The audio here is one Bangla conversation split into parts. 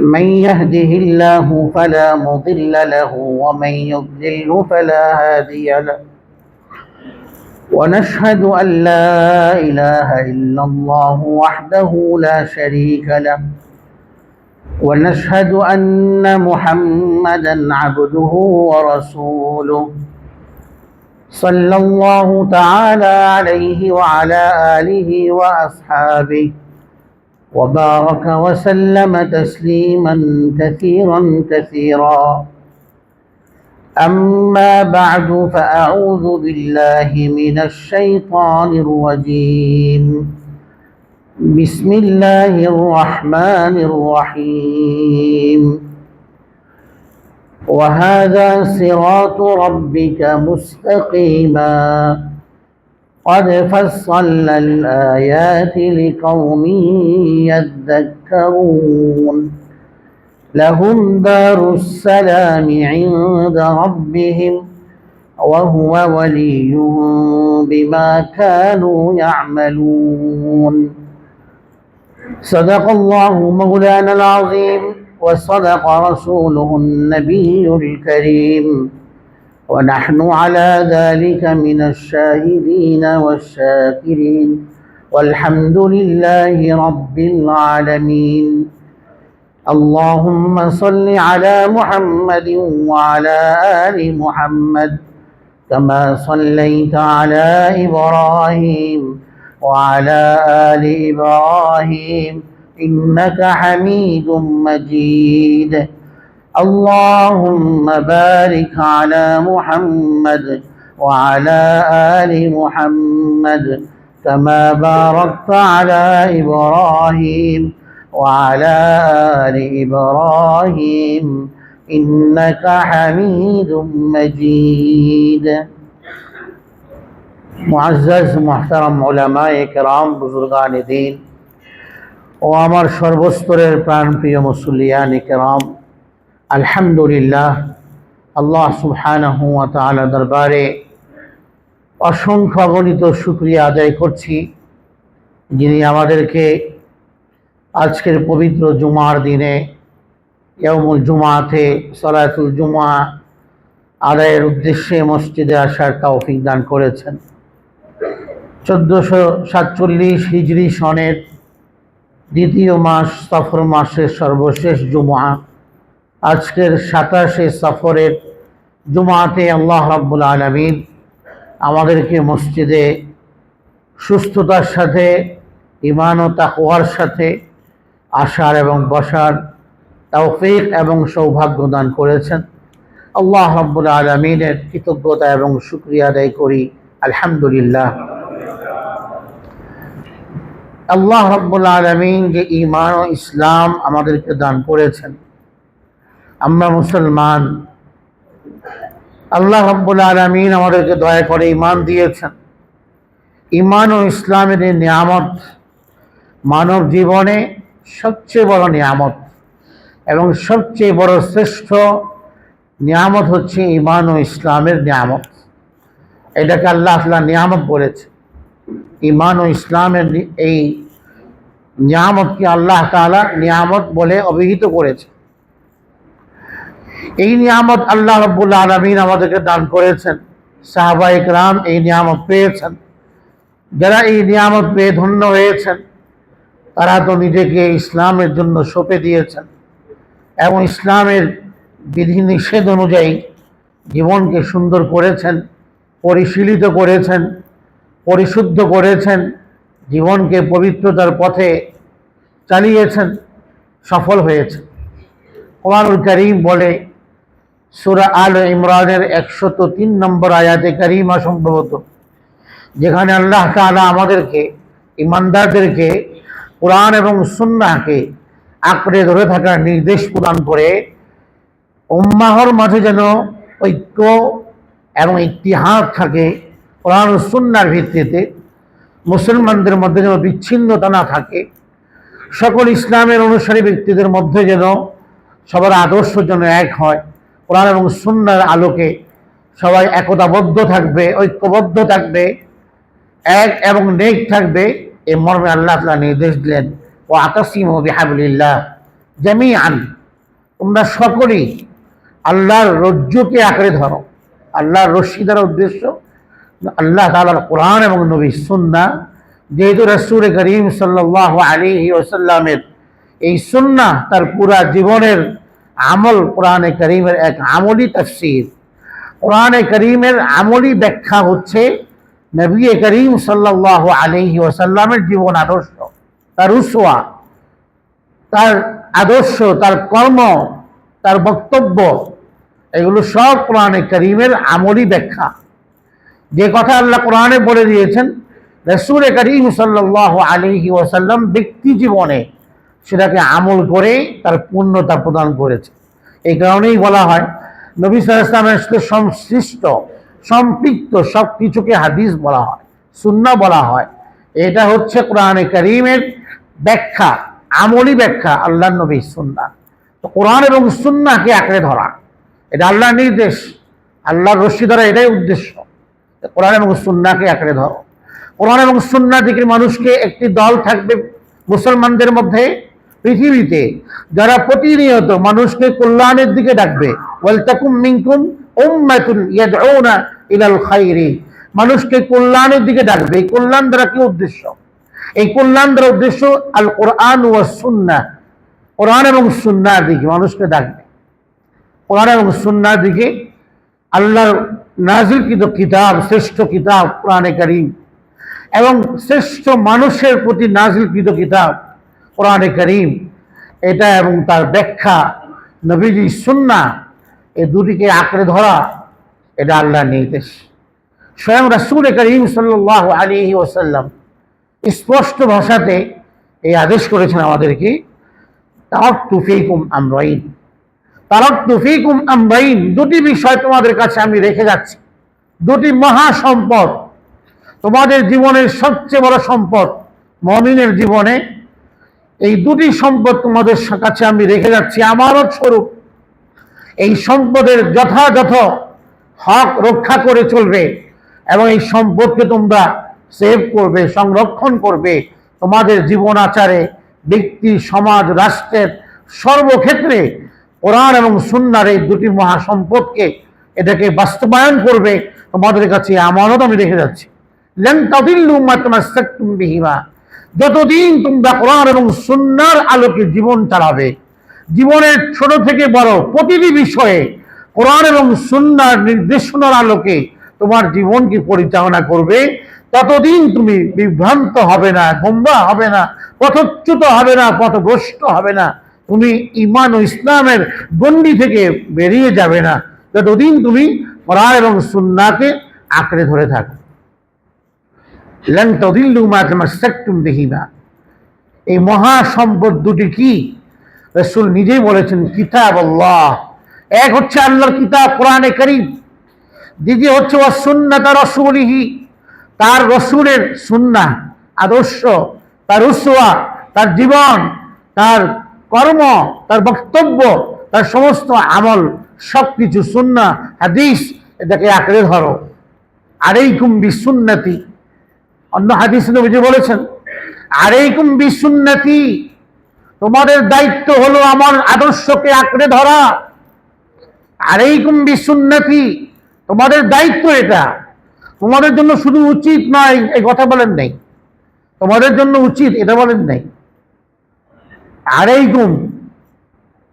من يهده الله فلا مضل له ومن يضلل فلا هادي له. ونشهد أن لا إله إلا الله وحده لا شريك له. ونشهد أن محمدا عبده ورسوله. صلى الله تعالى عليه وعلى آله وأصحابه. وبارك وسلم تسليما كثيرا كثيرا. أما بعد فأعوذ بالله من الشيطان الرجيم. بسم الله الرحمن الرحيم. وهذا صراط ربك مستقيما. قد فصلنا الآيات لقوم يذكرون. لهم دار السلام عند ربهم وهو وليهم بما كانوا يعملون. صدق الله مولانا العظيم وصدق رسوله النبي الكريم. ونحن على ذلك من الشاهدين والشاكرين. والحمد لله رب العالمين. اللهم صل على محمد وعلى آل محمد كما صليت على إبراهيم وعلى آل إبراهيم إنك حميد مجيد. اللهم بارك على محمد وعلى آل محمد كما باركت على إبراهيم وعلى آل إبراهيم إنك حميد مجيد معزز محترم علماء کرام بزرگان دین ও আমার সর্বস্তরের প্রাণপ্রিয় মুসল্লিয়ান কেরাম আলহামদুলিল্লাহ, আল্লাহ সুবহানাহু ওয়া দরবারে অসংখ্য অগণিত শুকরিয়া আদায় করছি, যিনি আমাদেরকে আজকের পবিত্র জুমার দিনে ইয়মুল জুমাতে সলাতুল জুমা আদায়ের উদ্দেশ্যে মসজিদে আসার তৌফিক দান করেছেন। চোদ্দোশো সাতচল্লিশ হিজরি সনের দ্বিতীয় মাস সফর মাসের সর্বশেষ জুমা আজকের সাতাশে সফরের জুমাতে আল্লাহ রাব্বুল আলমিন আমাদেরকে মসজিদে সুস্থতার সাথে ইমান ও তাকওয়ার সাথে আসার এবং বসার তৌফিক এবং সৌভাগ্য দান করেছেন। আল্লাহ রাব্বুল আলমিনের কৃতজ্ঞতা এবং শুক্রিয়া আদায় করি। আলহামদুলিল্লাহ। আল্লাহ রব্বুল আলমিন যে ইমান ও ইসলাম আমাদেরকে দান করেছেন আমরা মুসলমান। আল্লাহ রব্বুল আলমিন আমাদেরকে দয়া করে ইমান দিয়েছেন। ইমান ও ইসলামের এই নিয়ামত মানব জীবনে সবচেয়ে বড় নিয়ামত এবং সবচেয়ে বড় শ্রেষ্ঠ নিয়ামত হচ্ছে ইমান ও ইসলামের নিয়ামত। এটাকে আল্লাহ আল্লাহ নিয়ামত বলেছে। ইমান ও ইসলামের এই নিয়ামতকে আল্লাহ তালা নিয়ামত বলে অভিহিত করেছে। এই নিয়ামত আল্লাহ রব্বুল্লা আলমিন আমাদেরকে দান করেছেন। সাহাবা ইকরাম এই নিয়ামত পেয়েছেন। যারা এই নিয়ামত পেয়ে ধন্য হয়েছেন, তারা তো নিজেকে ইসলামের জন্য সঁপে দিয়েছেন এবং ইসলামের বিধি নিষেধ অনুযায়ী জীবনকে সুন্দর করেছেন, পরিশীলিত করেছেন, পরিশুদ্ধ করেছেন, জীবনকে পবিত্রতার পথে চালিয়েছেন, সফল হয়েছে কোরআনুল করিম বলে সুরা আল ইমরানের একশত তিন নম্বর আয়াতে করিমা সম্ভবত, যেখানে আল্লাহ তালা আমাদেরকে, ইমানদারদেরকে কোরআন এবং সুন্নাহকে আঁকড়ে ধরে থাকার নির্দেশ প্রদান করে, উম্মাহর মাঝে যেন ঐক্য এবং ইতিহাস থাকে কোরআন সুন্নার ভিত্তিতে, মুসলমানদের মধ্যে যেন বিচ্ছিন্নতা না থাকে, সকল ইসলামের অনুসারী ব্যক্তিদের মধ্যে যেন সবার আদর্শ যেন এক হয়। কোরআন এবং সুন্নার আলোকে সবাই একতাবদ্ধ থাকবে, ঐক্যবদ্ধ থাকবে, এক এবং নেক থাকবে, এ মর্মে আল্লাহ তাআলা নির্দেশ দিলেন ও আতাসিম বিহাবলিল্লাহ জামি আন তোমরা সকলেই আল্লাহর রজ্জুকে আঁকড়ে ধরো, আল্লাহর রশ্মি দ্বারা উদ্দেশ্য, আল্লাহ তাআলার কোরআন এবং নবী সুন্না। যেহেতু রসুল করিম সাল্লাহ আলী ওসাল্লামের এই সুন্না তার পুরা জীবনের আমল কোরআনে করিমের এক আমলি তফসির। কোরআনে করিমের আমলি ব্যাখ্যা হচ্ছে নবী করিম সাল্লাহ আলহি ওসাল্লামের জীবন আদর্শ, তার উসোয়া তার আদর্শ, তার কর্ম, তার বক্তব্য, এগুলো সব কোরআনে করিমের আমলি ব্যাখ্যা। যে কথা আল্লাহ কোরআনে বলে দিয়েছেন, রসুল করিম সাল্লাহ আলহি ওসাল্লাম ব্যক্তি জীবনে সেটাকে আমল করে তার পূর্ণতা প্রদান করেছে। এই কারণেই বলা হয়, নবী সাল ইসলামের সাথে সংশ্লিষ্ট, সম্পৃক্ত সব কিছুকে হাদিস বলা হয় সুন্না বলা হয়। এটা হচ্ছে কোরআনে করিমের ব্যাখ্যা, আমলি ব্যাখ্যা আল্লাহ নবী সুন্না তো কোরআন এবং সুন্নাকে আঁকড়ে ধরা, এটা আল্লাহর নির্দেশ, আল্লাহর রশ্মি ধরা এটাই উদ্দেশ্য। কোরআন এবং সুন্নাকে আঁকড়ে ধরো। কোরআন এবং সুন্না দিকে মানুষকে একটি দল থাকবে মুসলমানদের মধ্যে পৃথিবীতে যারা প্রতিনিয়ত মানুষকে কল্যাণের দিকে ডাকবে ইলাল মানুষকে কল্যাণের দিকে ডাকবে। এই কল্যাণ দ্বারা কি উদ্দেশ্য? এই কল্যাণ দ্বারা উদ্দেশ্য আল কোরআন ও সুন্না কোরআন এবং সুন্নার দিকে মানুষকে ডাকবে। কোরআন এবং সুন্নার দিকে আল্লাহর নাজির নাজিলকৃত কিতাব, শ্রেষ্ঠ কিতাব কোরআনে করিম। এবং শ্রেষ্ঠ মানুষের প্রতি নাজিলকৃত কিতাব কোরআনে করিম, এটা এবং তার ব্যাখ্যা, নবীজি সুন্না এ দুটিকে আঁকড়ে ধরা, এটা আল্লাহর নির্দেশ। স্বয়ং রাসুল করিম সাল্লাহ আলী ওসাল্লাম স্পষ্ট ভাষাতে এই আদেশ করেছেন আমাদেরকে তারক তুফিকুম আমরাইন। তারক তুফিকুম আমরাইন, দুটি বিষয় তোমাদের কাছে আমি রেখে যাচ্ছি। দুটি মহা সম্পদ, তোমাদের জীবনের সবচেয়ে বড় সম্পদ, মমিনের জীবনে এই দুটি সম্পদ তোমাদের কাছে আমি রেখে যাচ্ছি, আমারও স্বরূপ। এই সম্পদের যথাযথ হক রক্ষা করে চলবে এবং এই সম্পদকে তোমরা সেভ করবে, সংরক্ষণ করবে। তোমাদের জীবন আচারে ব্যক্তি, সমাজ, রাষ্ট্রের সর্বক্ষেত্রে কোরআন এবং সুন্নার এই দুটি মহাসম্পদকে এটাকে বাস্তবায়ন করবে। তোমাদের কাছে আমানত আমি রেখে যাচ্ছি। লেন তাদিল্লু মা তামাসসাকতুম বিহিমা। যতদিন তোমরা কোরআন এবং সুন্নার আলোকে জীবন চালাবে, জীবনের ছোট থেকে বড় প্রতিটি বিষয়ে কোরআন এবং সুন্নার নির্দেশনার আলোকে তোমার জীবনকে পরিচালনা করবে, ততদিন তুমি বিভ্রান্ত হবে না গোমরা হবে না, পথচ্যুত হবে না, পথভ্রষ্ট হবে না, তুমি ইমান ও ইসলামের গণ্ডি থেকে বেরিয়ে যাবে না। ততদিন তুমি কোরআন এবং সুন্নাকে আঁকড়ে ধরে থাকো। লেন তদিল্লু মা তামাসসাকতুম বিহিমা। এই মহা সম্পদ দুটি কি? রসুল নিজেই বলেছেন, কিতাব আল্লাহ। এক হচ্ছে আল্লাহর কিতাব, কোরআনে করিম। দ্বিতীয় হচ্ছে ও সুন্নাতা রসুলিহি। তার রসুলের সুন্না, আদর্শ, তার উসওয়া, তার জীবন, তার কর্ম, তার বক্তব্য, তার সমস্ত আমল সব কিছু সুন্না, হাদিস, এটাকে আঁকড়ে ধরো। আরেইকুম বিসুন্নতি। অন্য হাদিস নবীজি বলেছেন আরেইকুম বিসুন্নতি, তোমাদের দায়িত্ব হলো আমার আদর্শকে আঁকড়ে ধরা। আরেইকুম বিসুন্নতি, তোমাদের দায়িত্ব এটা। তোমাদের জন্য শুধু উচিত নয়, এই কথা বলেন নাই। তোমাদের জন্য উচিত এটা বলেন নাই। আরেইকুম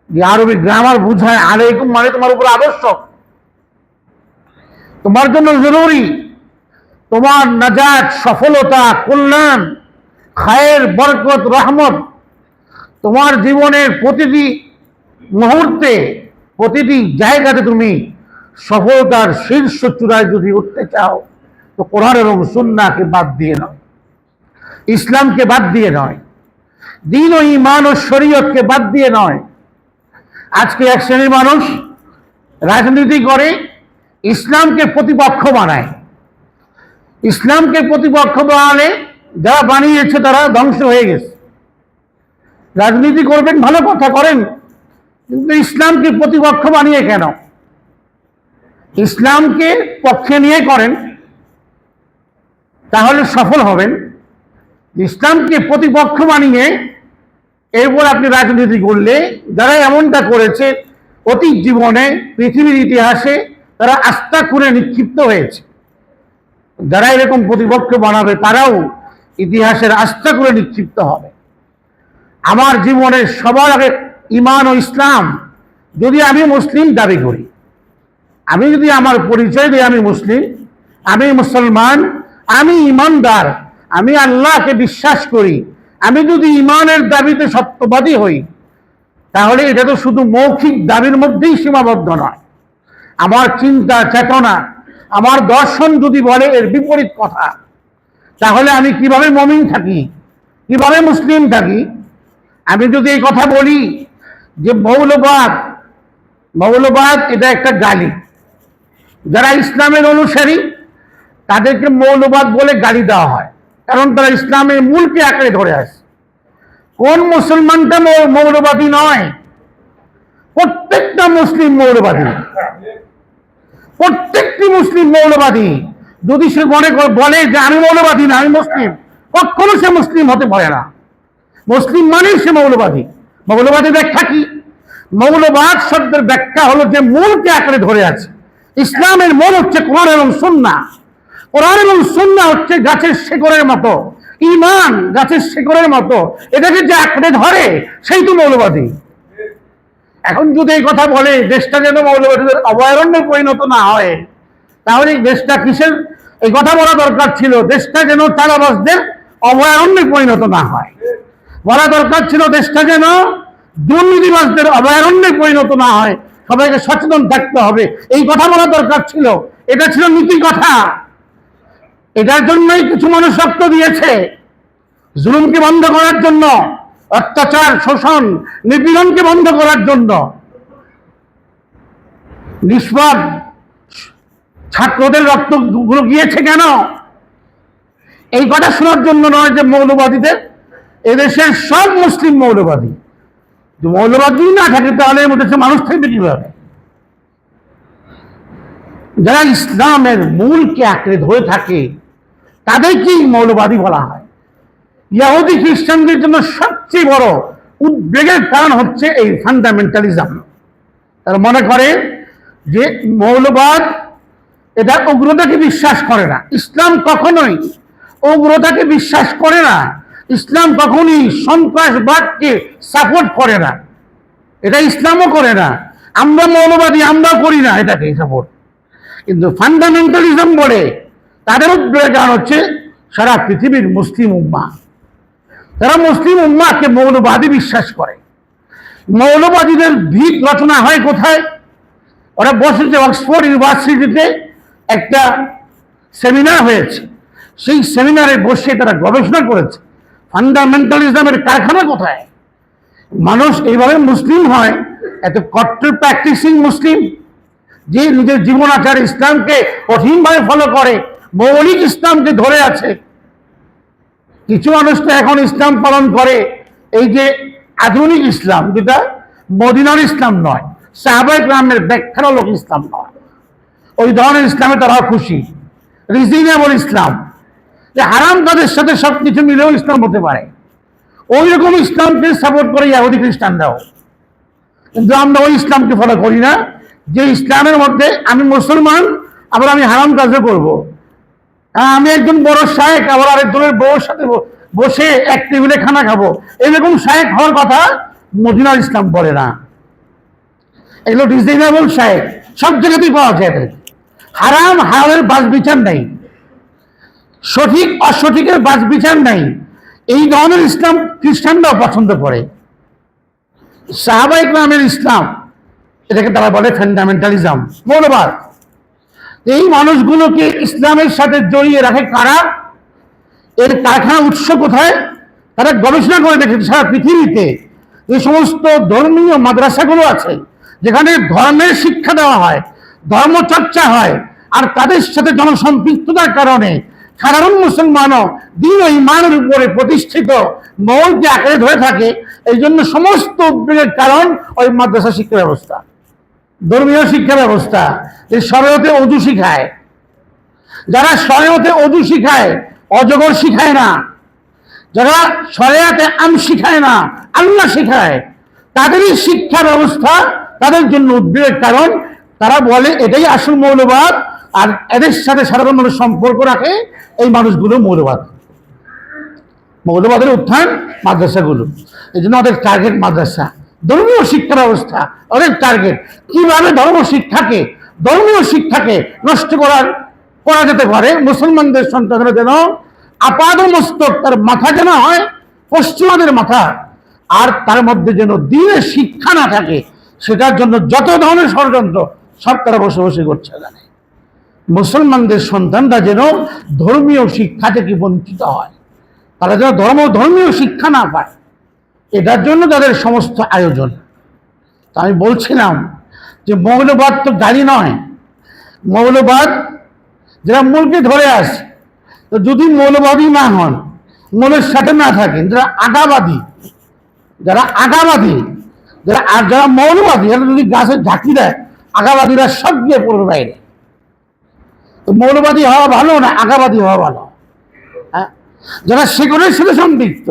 যে আরবি গ্রামার বুঝায় আরেইকুম মানে তোমার উপর আবশ্যক তোমার জন্য জরুরি তোমার নাজাত, সফলতা, কল্যাণ, খায়ের বরকত, রহমত তোমার জীবনের প্রতিটি মুহূর্তে, প্রতিটি জায়গাতে তুমি সফলতার শীর্ষ চূড়ায় যদি উঠতে চাও, তো কোরআন এবং সুন্নাকে বাদ দিয়ে নয়, ইসলামকে বাদ দিয়ে নয়, দিন ও ইমান ও শরীয়তকে বাদ দিয়ে নয়। আজকে এক শ্রেণির মানুষ রাজনীতি করে, ইসলামকে প্রতিপক্ষ বানায়। ইসলামকে প্রতিপক্ষ বানালে যারা বানিয়েছে তারা ধ্বংস হয়ে গেছে। রাজনীতি করবেন, ভালো কথা করেন, কিন্তু ইসলামকে প্রতিপক্ষ বানিয়ে কেন? ইসলামকে পক্ষে নিয়ে করেন, তাহলে সফল হবেন। ইসলামকে প্রতিপক্ষ বানিয়ে এরপর আপনি রাজনীতি করলে, যারা এমনটা করেছে, অতীত জীবনে, পৃথিবীর ইতিহাসে তারা আস্থা করে নিক্ষিপ্ত হয়েছে। যারা এরকম প্রতিপক্ষ বানাবে, তারাও ইতিহাসের আস্থা করে নিক্ষিপ্ত হবে। আমার জীবনের সবার আগে ইমান ও ইসলাম, যদি আমি মুসলিম দাবি করি, আমি যদি আমার পরিচয় দিই আমি মুসলিম, আমি মুসলমান, আমি ইমানদার, আমি আল্লাহকে বিশ্বাস করি, আমি যদি ইমানের দাবিতে সত্যবাদী হই, তাহলে এটা তো শুধু মৌখিক দাবির মধ্যেই সীমাবদ্ধ নয়। আমার চিন্তা, চেতনা আমার দর্শন যদি বলে, এর বিপরীত কথা। তাহলে আমি কীভাবে মমিন থাকি? কীভাবে মুসলিম থাকি? আমি যদি এই কথা বলি যে মৌলবাদ মৌলবাদ এটা একটা গালি। যারা ইসলামের অনুসারী, তাদেরকে মৌলবাদ বলে গালি দেওয়া হয়। কারণ তারা ইসলামের মূলকে আঁকড়ে ধরে আসে কোন মুসলমানটা মৌলবাদী নয়? প্রত্যেকটা মুসলিম মৌলবাদী। প্রত্যেকটি মুসলিম মৌলবাদী। যদি সে মনে বলে যে আমি মৌলবাদী না, আমি মুসলিম, কখনো সে মুসলিম হতে পারে না। মুসলিম মানেই সে মৌলবাদী। মৌলবাদী ব্যাখ্যা কি? মৌলবাদ শব্দের ব্যাখ্যা হলো যে মূলকে আঁকড়ে ধরে আছে। ইসলামের মূল হচ্ছে কোরআন এবং সুন্না কোরআন এবং সুন্না হচ্ছে গাছের শেকড়ের মতো। ইমান গাছের শেকড়ের মতো। এটাকে যে আঁকড়ে ধরে, সেই তো মৌলবাদী। এখন যদি এই কথা বলে, দেশটা যেন মৌলবাদীদের অভয়ারণ্যে পরিণত না হয়, তাহলে দেশটা কিসের? এই কথা বলা দরকার ছিল, দেশটা যেন চালাবাসদের অভয়ারণ্যে পরিণত না হয়। বলা দরকার ছিল, দেশটা যেন দুর্নীতিবাসদের অভয়ারণ্যে পরিণত না হয়। সবাইকে সচেতন থাকতে হবে। এই কথা বলা দরকার ছিল। এটা ছিল নীতি কথা। এটার জন্যই কিছু মানুষ রক্ত দিয়েছে। জুলুমকে বন্ধ করার জন্য অত্যাচার, শোষণ, নিপীড়নকে বন্ধ করার জন্য নিষ্পাপ ছাত্রদের রক্ত গিয়েছে কেন? এই কথা শোনার জন্য নয় যে মৌলবাদীদের এদেশের সব মুসলিম মৌলবাদী। মৌলবাদী না থাকে, তাহলে সে মানুষ থাকবে কীভাবে? যারা ইসলামের মূলকে আঁকড়ে ধরে থাকে, তাদেরকেই মৌলবাদী বলা হয়। ইয়াহুদি খ্রিস্টানদের জন্য সবচেয়ে বড় উদ্বেগের কারণ হচ্ছে এই ফান্ডামেন্টালিজম তারা মনে করে যে মৌলবাদ এটা উগ্রতাকে বিশ্বাস করে না। ইসলাম কখনোই উগ্রতাকে বিশ্বাস করে না। ইসলাম কখনই সন্ত্রাসবাদকে সাপোর্ট করে না। এটা ইসলামও করে না। আমরা মৌলবাদী, আমরা করি না এটাকে সাপোর্ট কিন্তু ফান্ডামেন্টালিজম বলে তাদের উদ্বেগের কারণ হচ্ছে সারা পৃথিবীর মুসলিম উম্মা তারা মুসলিম উম্মাকে মৌলবাদী বিশ্বাস করে, মৌলবাদীদের ভিত রচনা হয় কোথায়? ওরা বসেছে অক্সফোর্ড ইউনিভার্সিটিতে একটা সেমিনার হয়েছে। সেই সেমিনারে বসে তারা গবেষণা করেছে, ফান্ডামেন্টালিজমের কারখানা কোথায়? মানুষ এইভাবে মুসলিম হয়, এত কট্টর প্র্যাকটিসিং মুসলিম, যে নিজের জীবনাচার ইসলামকে কঠিনভাবে ফলো করে, মৌলিক ইসলামকে ধরে আছে। কিছু মানুষ তো এখন ইসলাম পালন করে। এই যে আধুনিক ইসলাম যেটা, মদিনার ইসলাম নয় সাহাবাই গ্রামের ব্যাখ্যার লোক ইসলাম নয়। ওই ধরনের ইসলামে তারা খুশি। রিজিনেবল ইসলাম। যে হারাম তাদের সাথে সব কিছু মিলেও ইসলাম হতে পারে। ওই রকম ইসলামকে সাপোর্ট করে ইহুদি খ্রিস্টানরাও। কিন্তু আমরা ওই ইসলামকে ফলো করি না। যে ইসলামের মধ্যে আমি মুসলমান, আবার আমি হারাম কাজও করব। আমি একজন বড় শায়েক, আবার আরেকজনের বউর সাথে বসে এক টেবিলে খানা খাব। এরকম শায়েক হওয়ার কথা মদিনার ইসলাম বলে না। এগুলো রিজনেবল শায়েক। সব জায়গাতেই পাওয়া যায় হারাম, হারামের বাস বিচার নেই। সঠিক, অসঠিকের বাস বিচার নেই। এই ধরনের ইসলাম খ্রিস্টানরাও পছন্দ করে। সাহাবাইক নামের ইসলাম, এটাকে তারা বলে ফান্ডামেন্টালিজম মৌলবাদ এই মানুষগুলোকে ইসলামের সাথে জড়িয়ে রাখে কারা? এর কারখানা উৎস কোথায়? তারা গবেষণা করে দেখেছে সারা পৃথিবীতে। যে সমস্ত ধর্মীয় মাদ্রাসাগুলো আছে, যেখানে ধর্মের শিক্ষা দেওয়া হয়, ধর্মচর্চা হয়, আর তাদের সাথে জনসম্পৃক্ততার কারণে সাধারণ মুসলমানও দিন ও ইমানের উপরে প্রতিষ্ঠিত, মৌলকে আঁকড়ে ধরে থাকে। এই জন্য সমস্ত উদ্বেগের কারণ ওই মাদ্রাসা শিক্ষা ব্যবস্থা। ধর্মীয় শিক্ষা ব্যবস্থা। যে সরয়তে অজু শিখায়। যারা সরয়তে অজু শিখায়, অজগর শিখায় না, যারা সরেয়াতে আম শিখায় না, আল্লাহ শিখায়, তাদেরই শিক্ষা ব্যবস্থা তাদের জন্য উদ্বেগের কারণ তারা বলে এটাই আসল মৌলবাদ, আর এদের সাথে সাধারণ মানুষ সম্পর্ক রাখে এই মানুষগুলো মৌলবাদ। মৌলবাদের উত্থান মাদ্রাসাগুলো। এই জন্য ওদের টার্গেট মাদ্রাসা। ধর্মীয় শিক্ষা ব্যবস্থা, ওদের টার্গেট কীভাবে ধর্ম শিক্ষাকে ধর্মীয় শিক্ষাকে নষ্ট করার, করা যেতে পারে। মুসলমানদের সন্তানরা যেন আপাদ মস্তক তার মাথা যেন হয়, পশ্চিমাদের মাথা, আর তার মধ্যে যেন দিনের শিক্ষা না থাকে, সেটার জন্য যত ধরনের ষড়যন্ত্র সব তারা বসে বসে করছে জানে মুসলমানদের সন্তানরা যেন ধর্মীয় শিক্ষা থেকে বঞ্চিত হয়, তারা যেন ধর্ম, ধর্মীয় শিক্ষা না পায়, এটার জন্য তাদের সমস্ত আয়োজন। তা আমি বলছিলাম যে মৌলবাদ তো গাড়ি নয়। মৌলবাদ যারা মূলকে ধরে আসে, তো যদি মৌলবাদী না হন, মূলের সাথে না থাকেন, যারা আগাবাদী যারা আগাবাদী, যারা আর যারা মৌলবাদী, এরা যদি গাছে ঝাঁকি দেয়, আগাবাদীরা সব গিয়ে পড়বে বাইরে। তো মৌলবাদী হওয়া ভালো না আগাবাদী হওয়া ভালো? হ্যাঁ? যারা শেকড়ের সাথে সম্পৃক্ত,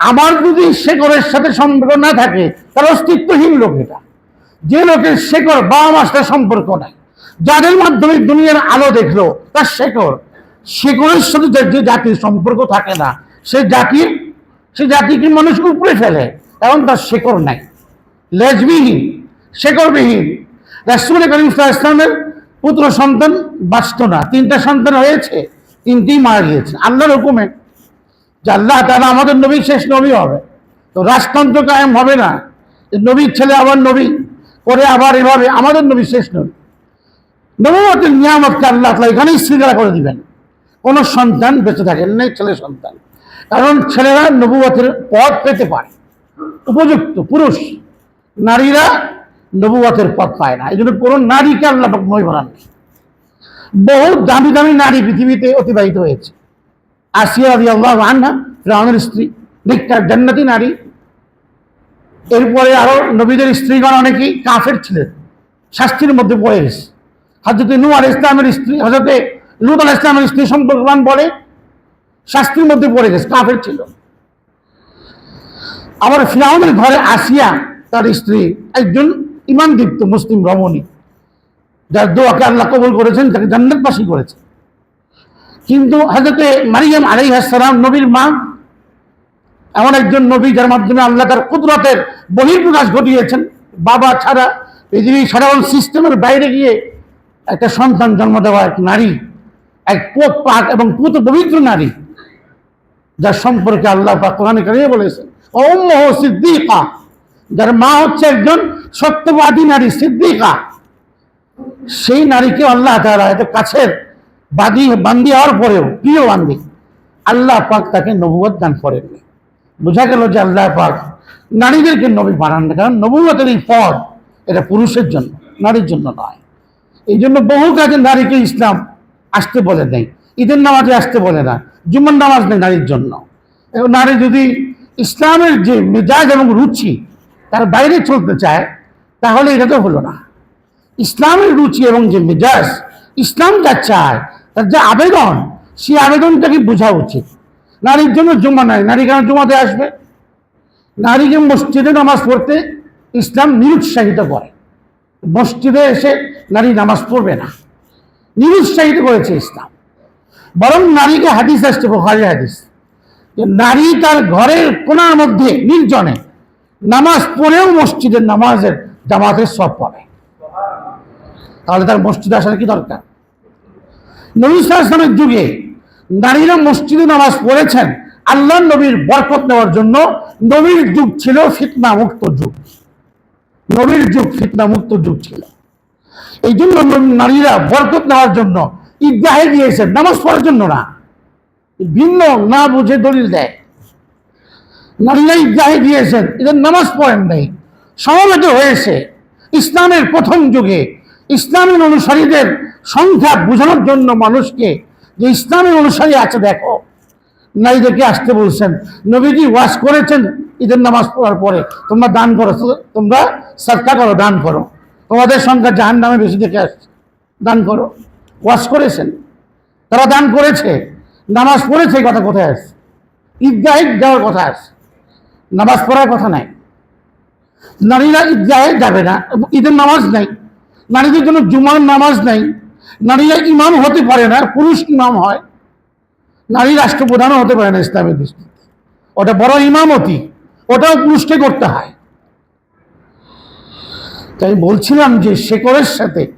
আমার যদি শেকড়ের সাথে সম্পর্ক না থাকে, তার অস্তিত্বহীন লোক এটা। যে লোকের শেকড় বাবা মার সাথে সম্পর্ক নাই, যাদের মাধ্যমে দুনিয়ার আলো দেখল তার শেকড়। শেকড়ের সাথে যে জাতির সম্পর্ক থাকে না, সে জাতির সে জাতিকে মানুষ উপরে ফেলে, এখন তার শেকড় নাই। লেজবিহীন, শেকড়বিহীন। রাসুল করিম ইসলামের পুত্র সন্তান বাঁচত না তিনটা সন্তান হয়েছে তিনটেই মারা গিয়েছে। আল্লাহর হুকুমে যে আল্লাহ তারা আমাদের নবী শেষ নবী হবে। তো রাজতন্ত্র কায়েম হবে না। নবীর ছেলে আবার নবী। করে আবার এভাবে আমাদের নবী শেষ নবী। নবমতের নিয়ামতকে আল্লাহ তালা এখানেই স্বীকার করে দিবেন। কোনো সন্তান বেঁচে থাকেন নাই, ছেলে সন্তান। কারণ ছেলেরা নবুয়তের পথ পেতে পারে। উপযুক্ত পুরুষ, নারীরা নবুয়তের পথ পায় না। এই জন্য কোনো নারীকে আল্লাহ নয় বানাননি বহু দামি দামি নারী পৃথিবীতে অতিবাহিত হয়েছে। আসিয়া আল্লাহ আন্না ফ্রাউনের স্ত্রী নিকার জান্নাতি নারী এরপরে আরও নবীদের স্ত্রীগণ অনেকেই কাফের ছিলেন। শাস্তির মধ্যে পড়ে গেছে। হজরত নু আল ইসলামের স্ত্রী হজরতে লুত আল ইসলামের স্ত্রী সম্পর্কবান বলে শাস্তির মধ্যে পড়ে গেছে, কাফের ছিল। আবার ফিরাউনের ঘরে আসিয়া তার স্ত্রী একজন ইমান দীপ্ত মুসলিম রমণী, যার দোয়াকে আল্লাহ কবুল করেছেন, তাকে জান্নাতবাসী করেছেন কিন্তু হজরতে মারিয়াম আলাই আসসালাম নবীর মা এমন একজন নবী যার মাধ্যমে আল্লাহ তার কুদরতের বহির্প্রকাশ ঘটিয়েছেন। বাবা ছাড়া পৃথিবী সাধারণ সিস্টেমের বাইরে গিয়ে একটা সন্তান জন্ম দেওয়া এক নারী, এক পোত পাক এবং পুত পবিত্র নারী, যার সম্পর্কে আল্লাহ পাক কোরআনে কারিয়ে বলেছেন ওম্ম সিদ্দিকা যার মা হচ্ছে একজন সত্যবাদী নারী, সিদ্দিকা। সেই নারীকে আল্লাহ তারা এত কাছের বাদী, বান্দি হওয়ার পরেও প্রিয় বান্দি, আল্লাহ পাক তাকে নবুয়ত দান করেননি। বোঝা গেল যে আল্লাহ পাক নারীদেরকে নবী বানান কারণ নবুয়তের এই পদ এটা পুরুষের জন্য, নারীর জন্য নয়। এই জন্য বহু কাজে নারীকে ইসলাম আসতে বলে নেই, ঈদের নামাজে আসতে বলে না, জুম্মার নামাজ নেই নারীর জন্য। এবং নারী যদি ইসলামের যে মেজাজ এবং রুচি তার বাইরে চলতে চায়, তাহলে এটা তো হলো না। ইসলামের রুচি এবং যে মেজাজ ইসলাম যা চায়, তার যে আবেদন, সেই আবেদনটাকে বোঝা উচিত। নারীর জন্য জুম্মা নাই। নারী কেন জুমাতে আসবে? নারীকে মসজিদে নামাজ পড়তে ইসলাম নিরুৎসাহিত করে। মসজিদে এসে নারী নামাজ পড়বে না। নিরুৎসাহিত করেছে ইসলাম। বরং নারীকে হাদিস আসছে, বোখারি হাদিস। নারী তার ঘরের কোনার মধ্যে, নির্জনে নামাজ পড়েও মসজিদের নামাজের জামাতের সব পাবে। তাহলে তার মসজিদে আসার কি দরকার? নবী ইসলামের যুগে নারীরা মসজিদে নামাজ পড়েছেন আল্লাহ নবীর বরকত নেওয়ার জন্য নবীর যুগ ছিল ফিতনা মুক্ত যুগ। নবীর যুগ ফিতনা মুক্ত যুগ ছিল। এই জন্য নারীরা বরকত নেওয়ার জন্য ঈদগাহে গিয়েছেন নামাজ পড়ার জন্য না, ভিন্ন না বুঝে দলিল দেয়। নারীরা ঈদগাহে গিয়েছেন এদের নামাজ পড়েন নাই, সমবেত হয়েছে ইসলামের প্রথম যুগে ইসলামের অনুসারীদের সংখ্যা বোঝানোর জন্য মানুষকে যে ইসলামের অনুসারী আছে, দেখো। নারীদেরকে আসতে বলছেন, নবীজি ওয়াশ করেছেন ঈদের নামাজ পড়ার পরে, তোমরা দান করো তোমরা সৎকা করো, দান করো। তোমাদের সংখ্যা জাহান নামে বেশি দেখে আসছে, দান করো। ওয়াশ করেছেন। তারা দান করেছে, নামাজ পড়েছে কথা কোথায় আসছে? ঈদগাহে যাওয়ার কথা আসছে, নামাজ পড়ার কথা নাই। নারীরা ঈদগাহে যাবে না, ঈদের নামাজ নাই। নারীদের জন্য জুমার নামাজ নাই। নারীরা ইমাম হতে পারে না? পুরুষ ইমাম হয়? নারী রাষ্ট্রপ্রধানও হতে পারে না ইসলামের দৃষ্টিতে। ওটা বড় ইমামতি, ওটাও পুরুষকে করতে হয়। তাই বলছিলাম যে শেখরের সাথে